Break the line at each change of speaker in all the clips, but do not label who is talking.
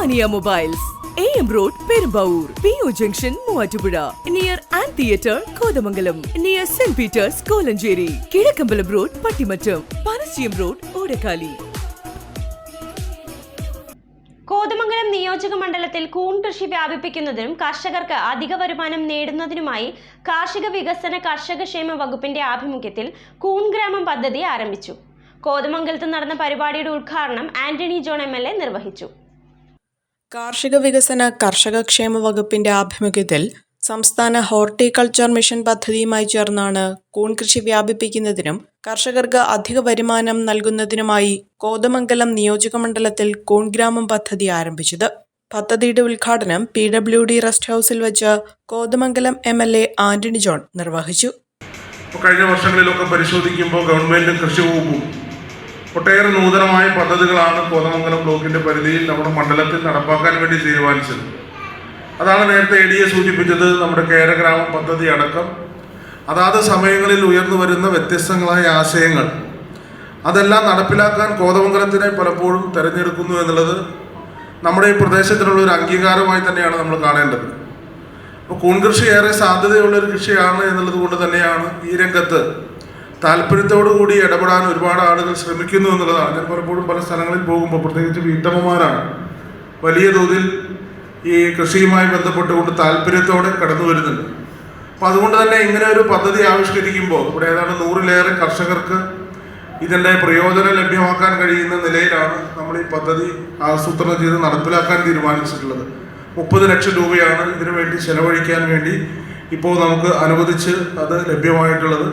Umaniya mobiles A M road Perumbavoor P O junction Muvattupuzha near and theatre Kothamangalam near saint Peter's Kolenchery Kizhakkambalam road Pattimattam പനശ്ശിയം road Odakkali
Kothamangalam നിയോജക മണ്ഡലത്തിൽ കൂൺ കൃഷി വ്യാപിപ്പിക്കുന്നതിനും കർഷകർക്ക് അധിക വരുമാനം നേടുന്നതിനുമായി കാർഷിക വികസന കർഷക ക്ഷേമ വകുപ്പിന്റെ ആഭിമുഖ്യത്തിൽ കൂൺ ഗ്രാമം പദ്ധതി ആരംഭിച്ചു. കോതമംഗലത്ത് നടന്ന പരിപാടിയുടെ ഉദ്ഘാടനം ആന്റണി ജോൺ എ നിർവഹിച്ചു.
കാർഷിക വികസന കർഷക ക്ഷേമ വകുപ്പിന്റെ ആഭിമുഖ്യത്തിൽ സംസ്ഥാന ഹോർട്ടിക്കൾച്ചർ മിഷൻ പദ്ധതിയുമായി ചേർന്നാണ് കൂൺ കൃഷി വ്യാപിപ്പിക്കുന്നതിനും കർഷകർക്ക് അധിക വരുമാനം നൽകുന്നതിനുമായി കോതമംഗലം നിയോജകമണ്ഡലത്തിൽ കൂൺ ഗ്രാമം പദ്ധതി ആരംഭിച്ചത്. പദ്ധതിയുടെ ഉദ്ഘാടനം പി ഡബ്ല്യു ഡി റെസ്റ്റ് ഹൌസിൽ വെച്ച് Kothamangalam M L A Antony John നിർവഹിച്ചു.
കഴിഞ്ഞ വർഷങ്ങളിലൊക്കെ പരിശോധിക്കുമ്പോൾ ഗവൺമെന്റും കൃഷി വകുപ്പും ഒട്ടേറെ നൂതനമായ പദ്ധതികളാണ് കോതമംഗലം ബ്ലോക്കിന്റെ പരിധിയിൽ നമ്മുടെ മണ്ഡലത്തിൽ നടപ്പാക്കാൻ വേണ്ടി തീരുമാനിച്ചത്. അതാണ് നേരത്തെ എ ഡി എ സൂചിപ്പിച്ചത് നമ്മുടെ കേരഗ്രാമം പദ്ധതി അടക്കം. അതാത് സമയങ്ങളിൽ ഉയർന്നു വരുന്ന വ്യത്യസ്തങ്ങളായ ആശയങ്ങൾ. അതെല്ലാം നടപ്പിലാക്കാൻ കോതമംഗലത്തിനെ പലപ്പോഴും തിരഞ്ഞെടുക്കുന്നു എന്നുള്ളത് നമ്മുടെ ഈ പ്രദേശത്തിനുള്ള ഒരു അംഗീകാരമായി തന്നെയാണ് നമ്മൾ കാണേണ്ടത്. അപ്പോൾ കൂൺകൃഷി ഏറെ സാധ്യതയുള്ള ഒരു കൃഷിയാണ് എന്നുള്ളത് കൊണ്ട് തന്നെയാണ് ഈ രംഗത്ത് താല്പര്യത്തോടു കൂടി ഇടപെടാൻ ഒരുപാട് ആളുകൾ ശ്രമിക്കുന്നു എന്നുള്ളതാണ്. ഞാൻ പലപ്പോഴും പല സ്ഥലങ്ങളിൽ പോകുമ്പോൾ പ്രത്യേകിച്ച് വീട്ടമ്മമാരാണ്. വലിയ തോതിൽ ഈ കൃഷിയുമായി ബന്ധപ്പെട്ടുകൊണ്ട് താല്പര്യത്തോടെ കടന്നു വരുന്നുണ്ട്. അപ്പം അതുകൊണ്ട് തന്നെ ഇങ്ങനെ ഒരു പദ്ധതി ആവിഷ്കരിക്കുമ്പോൾ ഇവിടെ ഏതാണ്ട് നൂറിലേറെ കർഷകർക്ക് ഇതിന്റെ പ്രയോജനം ലഭ്യമാക്കാൻ കഴിയുന്ന നിലയിലാണ് നമ്മൾ ഈ പദ്ധതി ആസൂത്രണം ചെയ്ത് നടപ്പിലാക്കാൻ തീരുമാനിച്ചിട്ടുള്ളത്. മുപ്പത് ലക്ഷം രൂപയാണ് ഇതിനു വേണ്ടി ചെലവഴിക്കാൻ വേണ്ടി ഇപ്പോൾ നമുക്ക് അനുവദിച്ച് അത് ലഭ്യമായിട്ടുള്ളത്.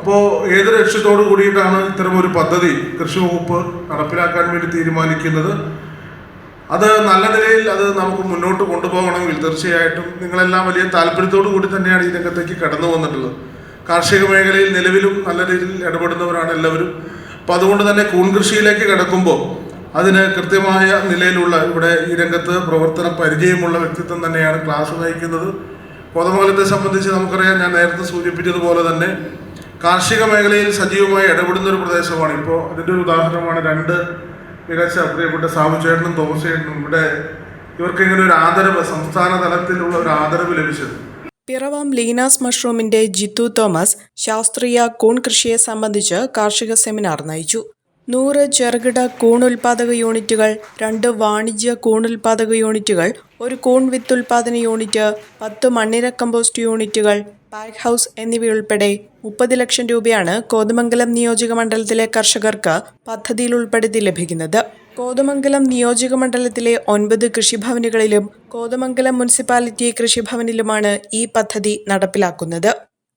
അപ്പോൾ ഏത് ലക്ഷ്യത്തോട് കൂടിയിട്ടാണ് ഇത്തരം ഒരു പദ്ധതി കൃഷി വകുപ്പ് നടപ്പിലാക്കാൻ വേണ്ടി തീരുമാനിക്കുന്നത്? അത് നല്ല നിലയിൽ അത് നമുക്ക് മുന്നോട്ട് കൊണ്ടുപോകണമെങ്കിൽ തീർച്ചയായിട്ടും നിങ്ങളെല്ലാം വലിയ താല്പര്യത്തോടു കൂടി തന്നെയാണ് ഈ രംഗത്തേക്ക് കടന്നു വന്നിട്ടുള്ളത്. കാർഷിക മേഖലയിൽ നിലവിലും നല്ല രീതിയിൽ ഇടപെടുന്നവരാണ് എല്ലാവരും. അപ്പോൾ അതുകൊണ്ട് തന്നെ കൂൺ കൃഷിയിലേക്ക് കിടക്കുമ്പോൾ അതിന് കൃത്യമായ നിലയിലുള്ള ഇവിടെ ഈ രംഗത്ത് പ്രവർത്തന പരിചയമുള്ള വ്യക്തിത്വം തന്നെയാണ് ക്ലാസ് നയിക്കുന്നത്. കോതമംഗലത്തെ സംബന്ധിച്ച് നമുക്കറിയാം ഞാൻ നേരത്തെ സൂചിപ്പിച്ചതുപോലെ തന്നെ കാർഷിക മേഖലയിൽ സജീവമായി ഇടപെടുന്ന ഒരു പ്രദേശമാണ്. ഇപ്പോൾ അതിന്റെ ഒരു ഉദാഹരണമാണ് രണ്ട് മികച്ച പ്രിയപ്പെട്ട സാബു ചേട്ടനും തോമസ് ചേട്ടനും. ഇവിടെ ഇവർക്ക് ഇങ്ങനെ ഒരു ആദരവ് സംസ്ഥാന തലത്തിലുള്ള ഒരു ആദരവ് ലഭിച്ചത്.
പിറവം ലീനാസ് മഷ്റൂമിന്റെ ജിത്തു തോമസ് ശാസ്ത്രീയ കൂൺ കൃഷിയെ സംബന്ധിച്ച് കാർഷിക സെമിനാർ നയിച്ചു. നൂറ് ചെറുകിട കൂൺ ഉൽപാദക യൂണിറ്റുകൾ രണ്ട് വാണിജ്യ കൂൺ ഉൽപാദക യൂണിറ്റുകൾ ഒരു കൂൺ വിത്ത് ഉൽപാദന യൂണിറ്റ് പത്ത് മണ്ണിര കമ്പോസ്റ്റ് യൂണിറ്റുകൾ പാക്ക് ഹൗസ് എന്നിവയുൾപ്പെടെ മുപ്പത് ലക്ഷം രൂപയാണ് കോതമംഗലം നിയോജക മണ്ഡലത്തിലെ കർഷകർക്ക് പദ്ധതിയിൽ ഉൾപ്പെടുത്തി ലഭിക്കുന്നത്. കോതമംഗലം നിയോജക മണ്ഡലത്തിലെ ഒൻപത് കൃഷിഭവനുകളിലും കോതമംഗലം മുനിസിപ്പാലിറ്റി കൃഷിഭവനിലുമാണ് ഈ പദ്ധതി നടപ്പിലാക്കുന്നത്.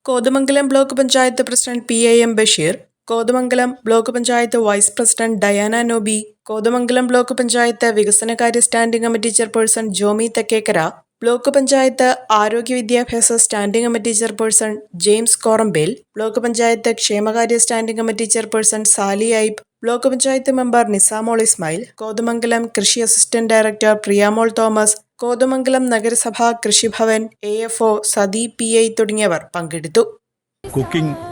Kothamangalam block panchayat president P A M Basheer Kothamangalam block panchayat vice president Diana Nobi Kothamangalam block panchayat വികസനകാര്യ standing committee chairperson Jomi Thekkekara block panchayat ആരോഗ്യ വിദ്യാഭ്യാസ standing committee chairperson James Korambel block panchayat ക്ഷേമകാര്യ standing committee chairperson Sally Aib block panchayat member Nisamol Ismail Kothamangalam കൃഷി assistant director Priyamol Thomas Kothamangalam നഗരസഭ കൃഷിഭവൻ A F O Sathi P I തുടങ്ങിയവർ പങ്കെടുത്തു.
Cooking